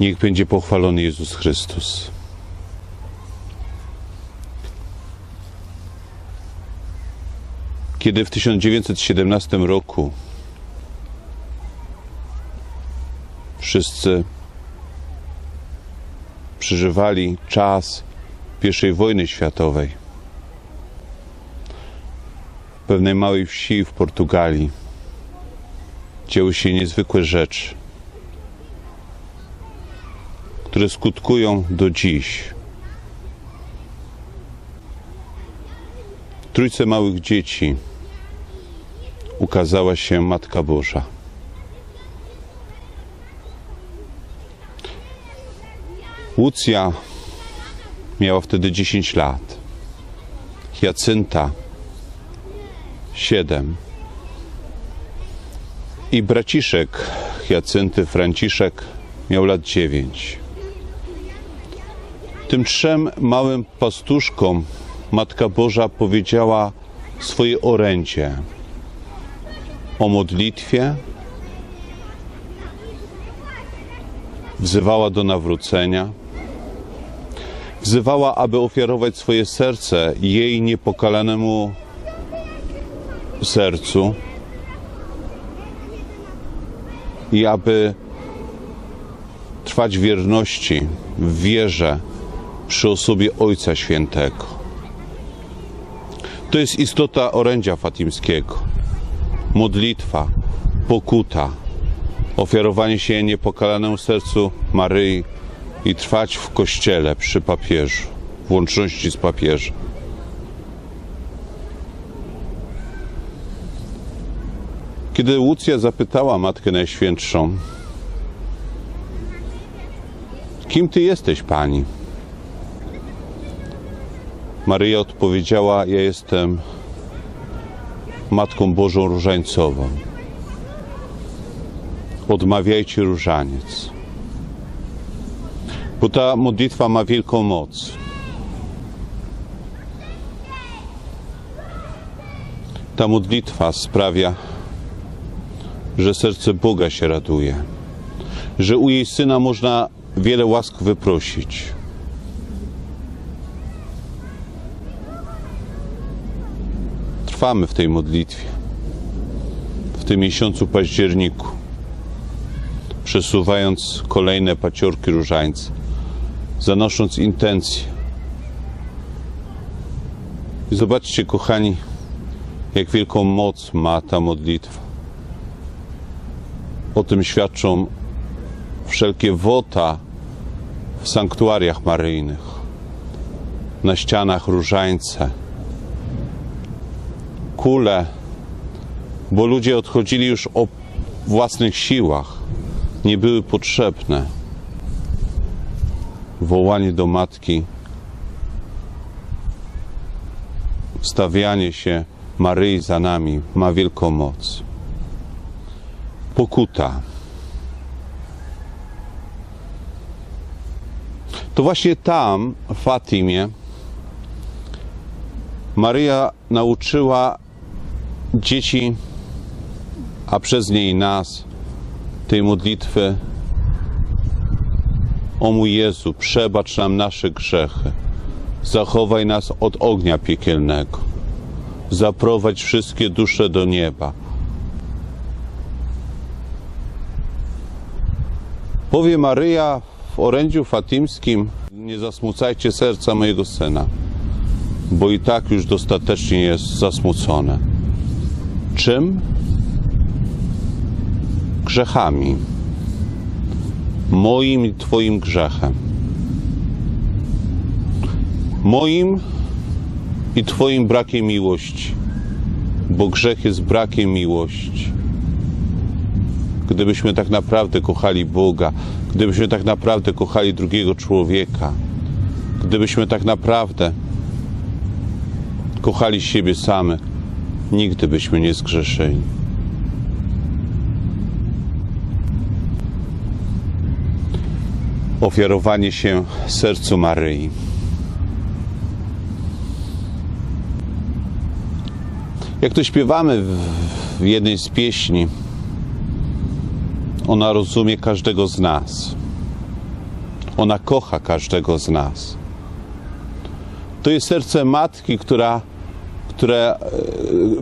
Niech będzie pochwalony Jezus Chrystus. Kiedy w 1917 roku wszyscy przeżywali czas I wojny światowej, w pewnej małej wsi w Portugalii dzieły się niezwykłe rzeczy, które skutkują do dziś. Trójce małych dzieci ukazała się Matka Boża. Łucja miała wtedy 10 lat. Jacynta 7. I braciszek Jacynty, Franciszek, miał lat 9. Tym trzem małym pastuszkom Matka Boża powiedziała swoje orędzie. O modlitwie, wzywała do nawrócenia, wzywała, aby ofiarować swoje serce jej niepokalanemu sercu i aby trwać wierności, w wierze przy osobie Ojca Świętego. To jest istota orędzia fatimskiego. Modlitwa, pokuta, ofiarowanie się niepokalanemu sercu Maryi i trwać w kościele przy papieżu, w łączności z papieżem. Kiedy Łucja zapytała Matkę Najświętszą, kim ty jesteś, pani? Maryja odpowiedziała: Ja jestem Matką Bożą Różańcową. Odmawiajcie różaniec. Bo ta modlitwa ma wielką moc. Ta modlitwa sprawia, że serce Boga się raduje, że u jej syna można wiele łask wyprosić. Trwamy w tej modlitwie, w tym miesiącu październiku, przesuwając kolejne paciorki różańce, zanosząc intencje. I zobaczcie, kochani, jak wielką moc ma ta modlitwa. O tym świadczą wszelkie wota w sanktuariach maryjnych, na ścianach różańce, kule, bo ludzie odchodzili już o własnych siłach, nie były potrzebne. Wołanie do matki, stawianie się Maryi za nami ma wielką moc. Pokuta. To właśnie tam, w Fatimie, Maryja nauczyła dzieci, a przez nie i nas, tej modlitwy o mój Jezu, przebacz nam nasze grzechy, zachowaj nas od ognia piekielnego, zaprowadź wszystkie dusze do nieba. Powie Maryja w orędziu fatimskim, nie zasmucajcie serca mojego syna, bo i tak już dostatecznie jest zasmucone. Czym? Grzechami. Moim i Twoim grzechem. Moim i Twoim brakiem miłości, bo grzech jest brakiem miłości. Gdybyśmy tak naprawdę kochali Boga, gdybyśmy tak naprawdę kochali drugiego człowieka, gdybyśmy tak naprawdę kochali siebie samych, nigdy byśmy nie zgrzeszyli. Ofiarowanie się sercu Maryi. Jak to śpiewamy w, jednej z pieśni, ona rozumie każdego z nas. Ona kocha każdego z nas. To jest serce matki, która, które e,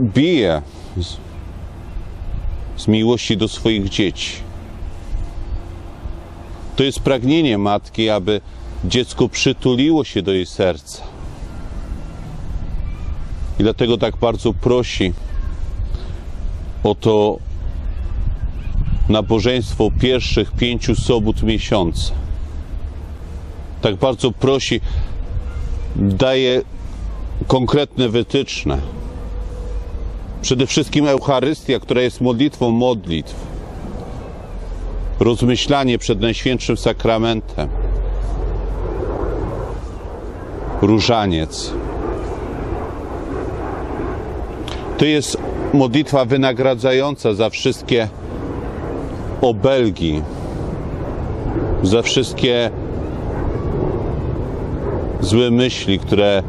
bije z, z miłości do swoich dzieci. To jest pragnienie matki, aby dziecko przytuliło się do jej serca. I dlatego tak bardzo prosi o to nabożeństwo pierwszych pięciu sobót miesiąca. Tak bardzo prosi, daje konkretne wytyczne. Przede wszystkim Eucharystia, która jest modlitwą modlitw. Rozmyślanie przed Najświętszym Sakramentem. Różaniec. To jest modlitwa wynagradzająca za wszystkie obelgi, za wszystkie złe myśli, które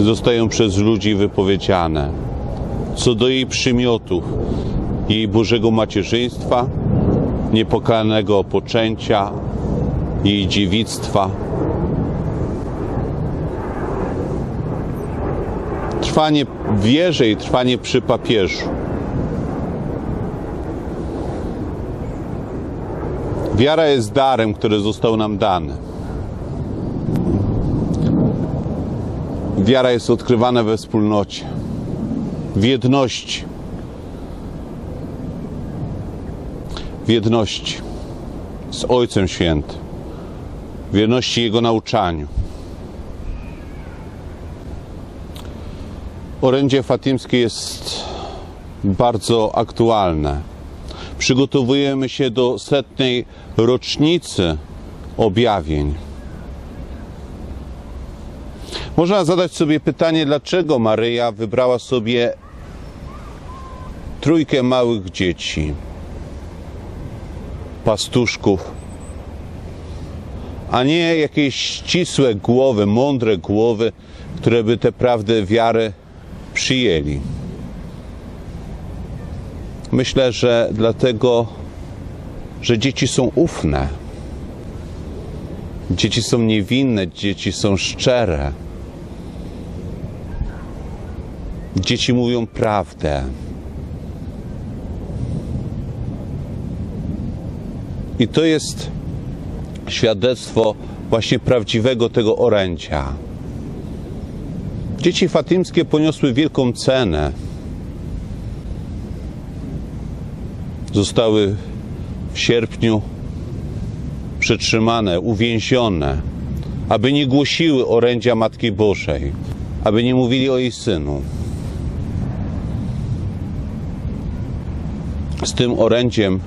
zostają przez ludzi wypowiedziane. Co do jej przymiotów, jej Bożego macierzyństwa, niepokalanego poczęcia, jej dziewictwa. Trwanie w wierze i trwanie przy papieżu. Wiara jest darem, który został nam dany. Wiara jest odkrywana we wspólnocie, w jedności. W jedności z Ojcem Świętym, w jedności Jego nauczaniu. Orędzie fatimskie jest bardzo aktualne. Przygotowujemy się do setnej rocznicy objawień. Można zadać sobie pytanie, dlaczego Maryja wybrała sobie trójkę małych dzieci, pastuszków, a nie jakieś ścisłe głowy, mądre głowy, które by te prawdy wiary przyjęli. Myślę, że dlatego, że dzieci są ufne. Dzieci są niewinne, dzieci są szczere. Dzieci mówią prawdę. I to jest świadectwo właśnie prawdziwego tego orędzia. Dzieci fatimskie poniosły wielką cenę. Zostały w sierpniu przetrzymane, uwięzione, aby nie głosiły orędzia Matki Bożej, aby nie mówili o jej synu. Z tym orędziem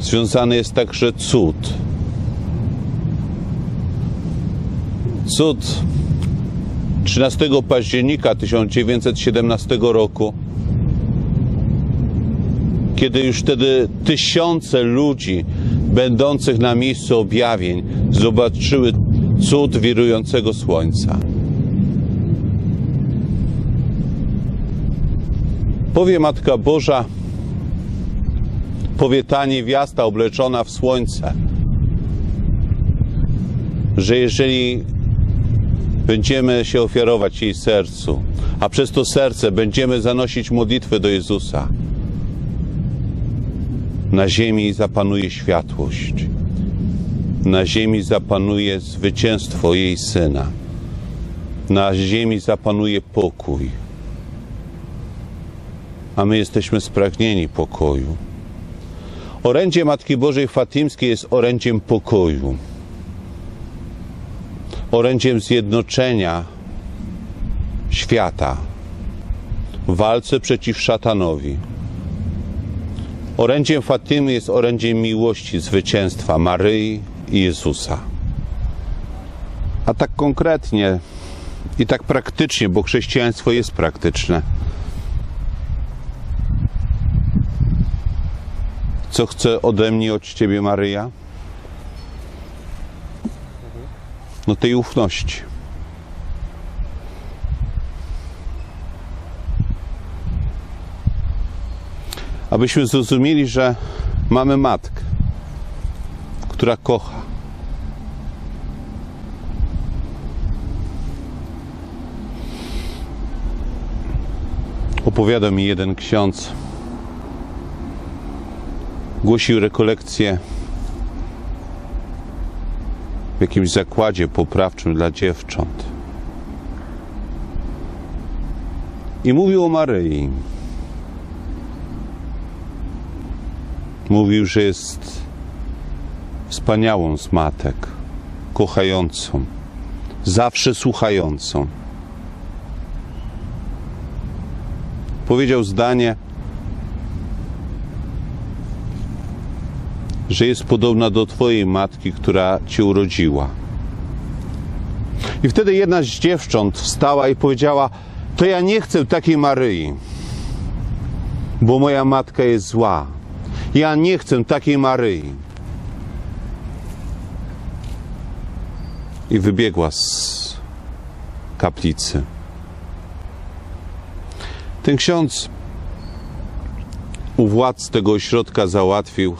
związany jest także cud. Cud 13 października 1917 roku, kiedy już wtedy tysiące ludzi będących na miejscu objawień zobaczyły cud wirującego słońca. Powie Matka Boża, powie ta niewiasta obleczona w słońce, że jeżeli będziemy się ofiarować jej sercu, a przez to serce będziemy zanosić modlitwę do Jezusa, na ziemi zapanuje światłość, na ziemi zapanuje zwycięstwo jej syna, na ziemi zapanuje pokój, a my jesteśmy spragnieni pokoju. Orędzie Matki Bożej Fatimskiej jest orędziem pokoju, orędziem zjednoczenia świata w walce przeciw szatanowi. Orędziem Fatimy jest orędziem miłości, zwycięstwa Maryi i Jezusa. A tak konkretnie i tak praktycznie, bo chrześcijaństwo jest praktyczne. Co chce ode mnie, od Ciebie, Maryja? No tej ufności. Abyśmy zrozumieli, że mamy matkę, która kocha. Opowiada mi jeden ksiądz. Głosił rekolekcję w jakimś zakładzie poprawczym dla dziewcząt. I mówił o Maryi. Mówił, że jest wspaniałą z matek, kochającą, zawsze słuchającą. Powiedział zdanie, że jest podobna do Twojej matki, która Cię urodziła. I wtedy jedna z dziewcząt wstała i powiedziała: To ja nie chcę takiej Maryi, bo moja matka jest zła. Ja nie chcę takiej Maryi. I wybiegła z kaplicy. Ten ksiądz u władz tego ośrodka załatwił,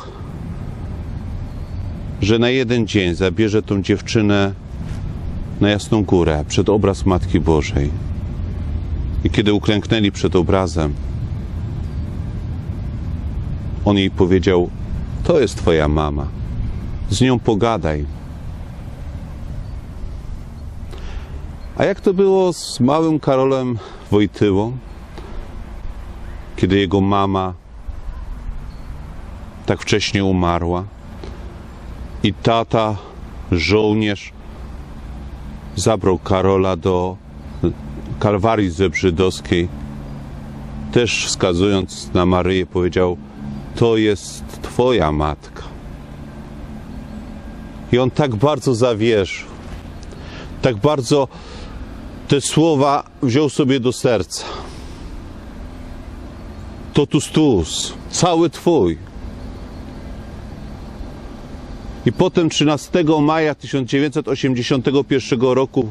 że na jeden dzień zabierze tą dziewczynę na Jasną Górę przed obraz Matki Bożej. I kiedy uklęknęli przed obrazem, on jej powiedział: To jest Twoja mama, z nią pogadaj. A jak to było z małym Karolem Wojtyłą, kiedy jego mama tak wcześnie umarła i tata, żołnierz, zabrał Karola do Kalwarii Zebrzydowskiej, też wskazując na Maryję, powiedział: To jest Twoja matka. I on tak bardzo zawierzył, tak bardzo te słowa wziął sobie do serca. Totus tus, cały Twój. I potem 13 maja 1981 roku,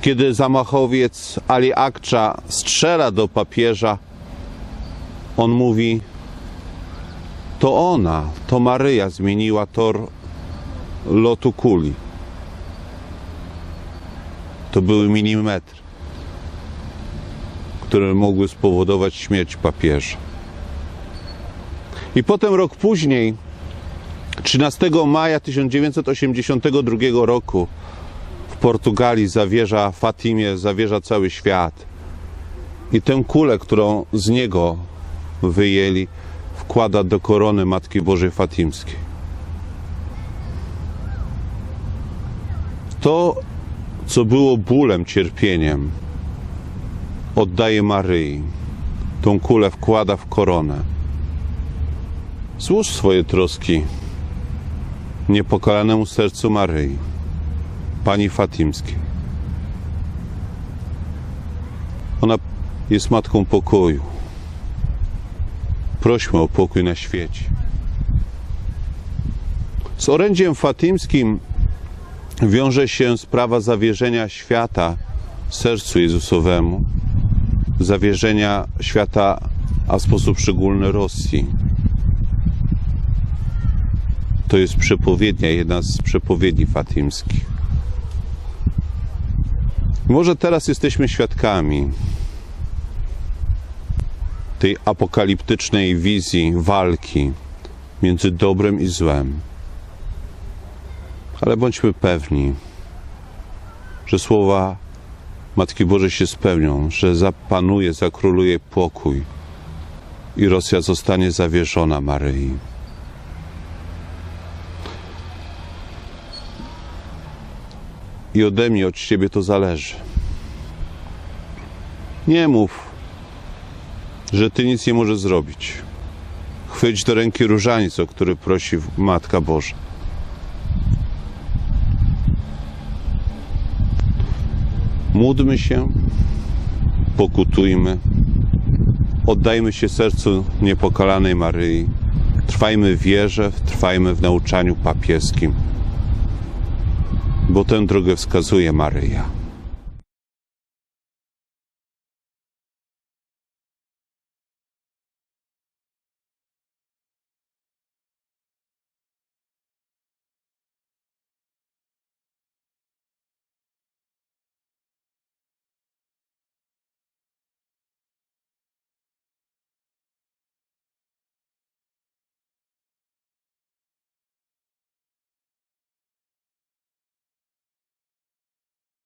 kiedy zamachowiec Ali Akcza strzela do papieża, on mówi: To ona, to Maryja zmieniła tor lotu kuli. To były milimetry, które mogły spowodować śmierć papieża. I potem rok później, 13 maja 1982 roku, w Portugalii zawierza Fatimie, zawierza cały świat. I tę kulę, którą z niego wyjęli, wkłada do korony Matki Bożej Fatimskiej. To, co było bólem, cierpieniem, oddaje Maryi. Tą kulę wkłada w koronę. Złóż swoje troski niepokalanemu sercu Maryi, Pani Fatimskiej. Ona jest Matką Pokoju. Prośmy o pokój na świecie. Z orędziem fatimskim wiąże się sprawa zawierzenia świata sercu Jezusowemu, zawierzenia świata, a w sposób szczególny Rosji. To jest przepowiednia, jedna z przepowiedni fatimskich. Może teraz jesteśmy świadkami tej apokaliptycznej wizji walki między dobrem i złem. Ale bądźmy pewni, że słowa Matki Bożej się spełnią, że zapanuje, zakróluje pokój i Rosja zostanie zawieszona Maryi. I ode mnie, od Ciebie to zależy. Nie mów, że Ty nic nie możesz zrobić. Chwyć do ręki różaniec, o który prosi Matka Boża. Módlmy się, pokutujmy, oddajmy się sercu niepokalanej Maryi, trwajmy w wierze, trwajmy w nauczaniu papieskim, bo tę drogę wskazuje Maryja.